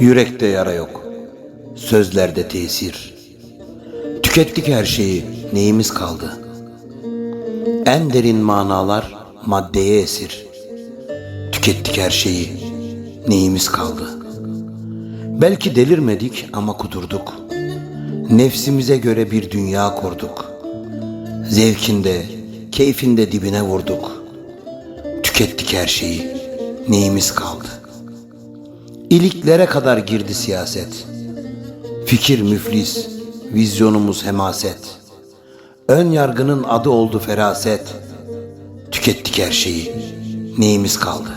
Yürekte yara yok, sözlerde tesir. Tükettik her şeyi, neyimiz kaldı? En derin manalar maddeye esir. Tükettik her şeyi, neyimiz kaldı? Belki delirmedik ama kudurduk. Nefsimize göre bir dünya kurduk. Zevkinde, keyfinde dibine vurduk. Tükettik her şeyi, neyimiz kaldı? İliklere kadar girdi siyaset. Fikir müflis, vizyonumuz hemaset. Ön yargının adı oldu feraset. Tükettik her şeyi, neyimiz kaldı?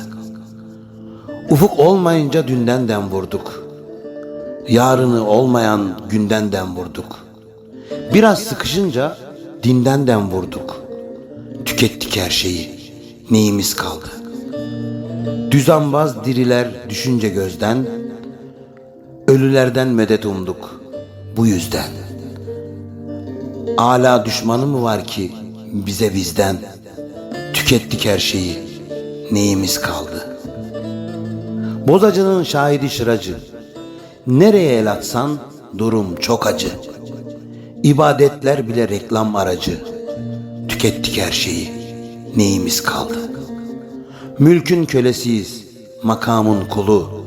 Ufuk olmayınca dünden dem vurduk. Yarını olmayan günden dem vurduk. Biraz sıkışınca dinden dem vurduk. Tükettik her şeyi, neyimiz kaldı? Düzenbaz diriler düşünce gözden, ölülerden medet umduk bu yüzden. Ala düşmanı mı var ki bize bizden? Tükettik her şeyi, neyimiz kaldı? Bozacının şahidi şıracı, nereye el atsan durum çok acı. İbadetler bile reklam aracı, tükettik her şeyi, neyimiz kaldı? Mülkün kölesiyiz, makamın kulu.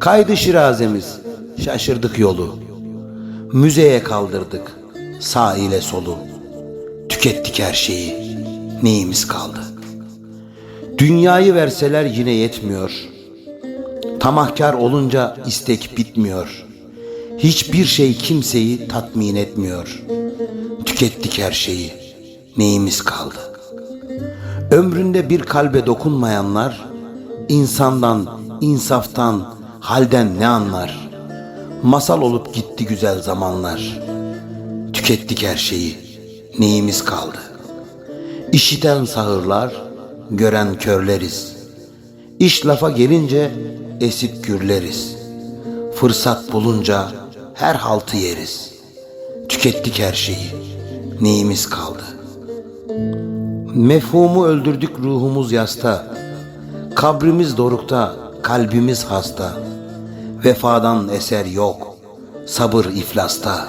Kaydı şirazemiz, şaşırdık yolu. Müzeye kaldırdık, sağ ile solu. Tükettik her şeyi, neyimiz kaldı? Dünyayı verseler yine yetmiyor. Tamahkar olunca istek bitmiyor. Hiçbir şey kimseyi tatmin etmiyor. Tükettik her şeyi, neyimiz kaldı? Ömründe bir kalbe dokunmayanlar insandan, insaftan, halden ne anlar? Masal olup gitti güzel zamanlar. Tükettik her şeyi. Neyimiz kaldı? İşiten sağırlar, gören körleriz. İş lafa gelince esip gürleriz. Fırsat bulunca her haltı yeriz. Tükettik her şeyi. Neyimiz kaldı? Mefhumu öldürdük ruhumuz yasta. Kabrimiz dorukta, kalbimiz hasta. Vefadan eser yok, sabır iflasta.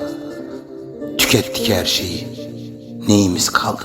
Tükettik her şeyi. Neyimiz kaldı?